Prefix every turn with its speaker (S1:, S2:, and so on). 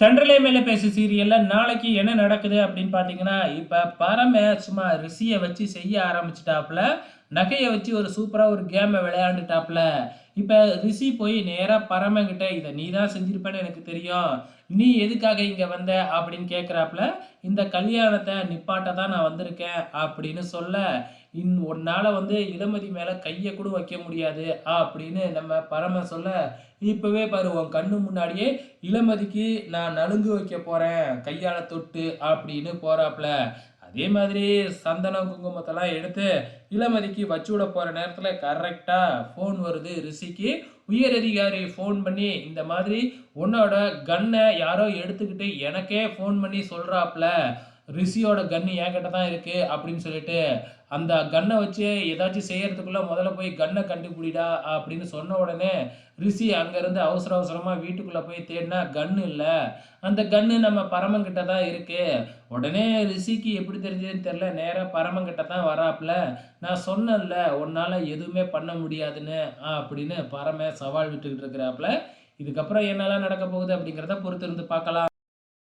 S1: தண்டலை மேலே பேசு சீரியல்ல நாளைக்கு என்ன நடக்குது அப்படின்னு பார்த்தீங்கன்னா இப்போ பரம சும்மா ரிஷியை வச்சு செய்ய ஆரம்பிச்சிட்டாப்புல. நகையை வச்சு ஒரு சூப்பராக ஒரு கேமை விளையாண்டுட்டாப்புல இப்போ ரிஷி போய் நேராக பரமங்கிட்ட இதை நீ தான் செஞ்சிருப்பேன்னு எனக்கு தெரியும். நீ எதுக்காக இங்கே வந்த? அப்படின்னு கேட்குறாப்புல இந்த கல்யாணத்தை நிப்பாட்ட தான் நான் வந்திருக்கேன் அப்படின்னு சொல்ல இன் உன்னால் வந்து இளமதி மேலே கையை கூட வைக்க முடியாது அப்படின்னு நம்ம பரம சொல்ல இப்போவே பாரு உன் கண்ணு முன்னாடியே இளமதிக்கு நான் நலுங்கு வைக்க போகிறேன் கையால் தொட்டு அப்படின்னு போகிறாப்புல அதே மாதிரி சந்தனம் குங்குமத்தெல்லாம் எடுத்து இளமதிக்கு வச்சு விட போகிற நேரத்தில் கரெக்டாக ஃபோன் வருது ரிஷிக்கு. உயர் அதிகாரி ஃபோன் பண்ணி இந்த மாதிரி உன்னோட கன்னை யாரோ எடுத்துக்கிட்டு எனக்கே ஃபோன் பண்ணி சொல்கிறாப்புல ரிஷியோட கன்னு என்கிட்ட தான் இருக்குது அப்படின்னு சொல்லிட்டு அந்த கன்னை வச்சு ஏதாச்சும் செய்கிறதுக்குள்ளே முதல்ல போய் கன்னை கண்டுபிடிடா அப்படின்னு சொன்ன உடனே ரிஷி அங்கேருந்து அவசர அவசரமாக வீட்டுக்குள்ளே போய் தேடினா கன்னு இல்லை. அந்த கன்னு நம்ம பரமங்கிட்ட தான் இருக்குது உடனே ரிஷிக்கு எப்படி தெரிஞ்சதுன்னு தெரில நேராக பரமங்கிட்ட தான் வராப்புல. நான் சொன்னேன்ல உன்னால் எதுவுமே பண்ண முடியாதுன்னு அப்படின்னு பரம சவால் விட்டுக்கிட்டு இருக்கிறாப்புல. இதுக்கப்புறம் என்னெல்லாம் நடக்க போகுது அப்படிங்கிறத பொறுத்து இருந்து பார்க்கலாம்.